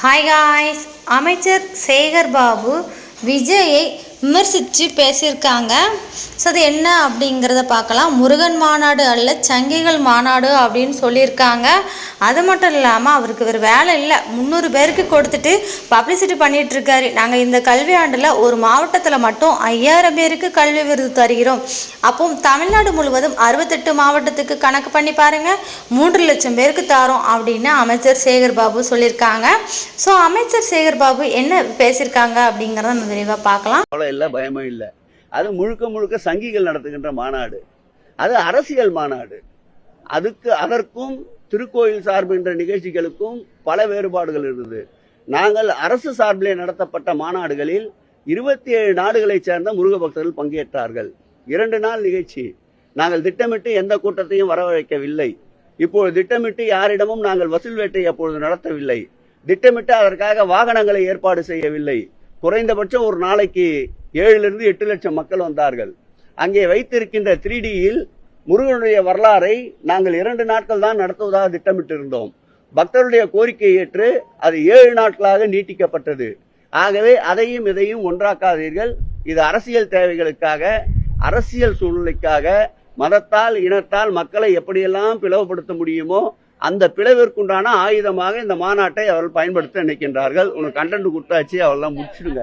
Hi guys அமைச்சர் சேகர் பாபு விஜயை விமர்சித்து பேசியிருக்காங்க. ஸோ அது என்ன அப்படிங்கிறத பார்க்கலாம். முருகன் மாநாடு அல்ல சங்கிகள் மாநாடு அப்படின்னு சொல்லியிருக்காங்க. அது மட்டும் இல்லாமல் அவருக்கு வேறு வேலை இல்லை. முந்நூறு பேருக்கு கொடுத்துட்டு பப்ளிசிட்டி பண்ணிகிட்ருக்காரு நாங்கள் இந்த கல்வி ஆண்டில் ஒரு மாவட்டத்தில் மட்டும் ஐயாயிரம் பேருக்கு கல்வி விருது தருகிறோம். அப்போ தமிழ்நாடு முழுவதும் அறுபத்தெட்டு மாவட்டத்துக்கு கணக்கு பண்ணி பாருங்கள் மூன்று லட்சம் பேருக்கு தரோம் அப்படின்னு அமைச்சர் சேகர் பாபு சொல்லியிருக்காங்க. ஸோ அமைச்சர் சேகர் பாபு என்ன பேசியிருக்காங்க அப்படிங்கிறத நம்ம விரைவாக பார்க்கலாம். இல்லை பயமும் இல்லை. அது முழுக்க முழுக்க சங்கிகள் நடத்துகின்ற மாநாடு. அது அரசியல் மாநாடு. அதுக்கு அதற்கும் திருக்கோயில் சார்பின்ற நிகழ்ச்சிகளுக்கும் பல வேறுபாடுகள் இருந்தது. நாங்கள் அரசு சார்பிலே நடத்தப்பட்ட மாநாடுகளில் இருபத்தி ஏழு நாடுகளைச் சேர்ந்த முருக பக்தர்கள் பங்கேற்றார்கள். இரண்டு நாள் நிகழ்ச்சி. நாங்கள் திட்டமிட்டு எந்த கூட்டத்தையும் வரவழைக்கவில்லை. இப்போது திட்டமிட்டு யாரிடமும் நாங்கள் வசூல் வேட்டை அப்பொழுது நடத்தவில்லை. திட்டமிட்டு அதற்காக வாகனங்களை ஏற்பாடு செய்யவில்லை. குறைந்தபட்சம் ஒரு நாளைக்கு ஏழிலிருந்து எட்டு லட்சம் மக்கள் வந்தார்கள். அங்கே வைத்திருக்கின்ற த்ரீ டியில் முருகனுடைய வரலாறை நாங்கள் இரண்டு நாட்கள் தான் நடத்துவதாக திட்டமிட்டிருந்தோம். பக்தருடைய கோரிக்கையை ஏற்று அது ஏழு நாட்களாக நீட்டிக்கப்பட்டது. ஆகவே அதையும் இதையும் ஒன்றாக்காதீர்கள். இது அரசியல் தேவைகளுக்காக அரசியல் சூழ்நிலைக்காக மதத்தால் இனத்தால் மக்களை எப்படியெல்லாம் பிளவுபடுத்த முடியுமோ அந்த பிளவிற்குண்டான ஆயுதமாக இந்த மாநாட்டை அவர்கள் பயன்படுத்த நினைக்கின்றார்கள். உனக்கு கண்டென்ட் கொடுத்தாச்சு அவெல்லாம் முடிச்சிடுங்க.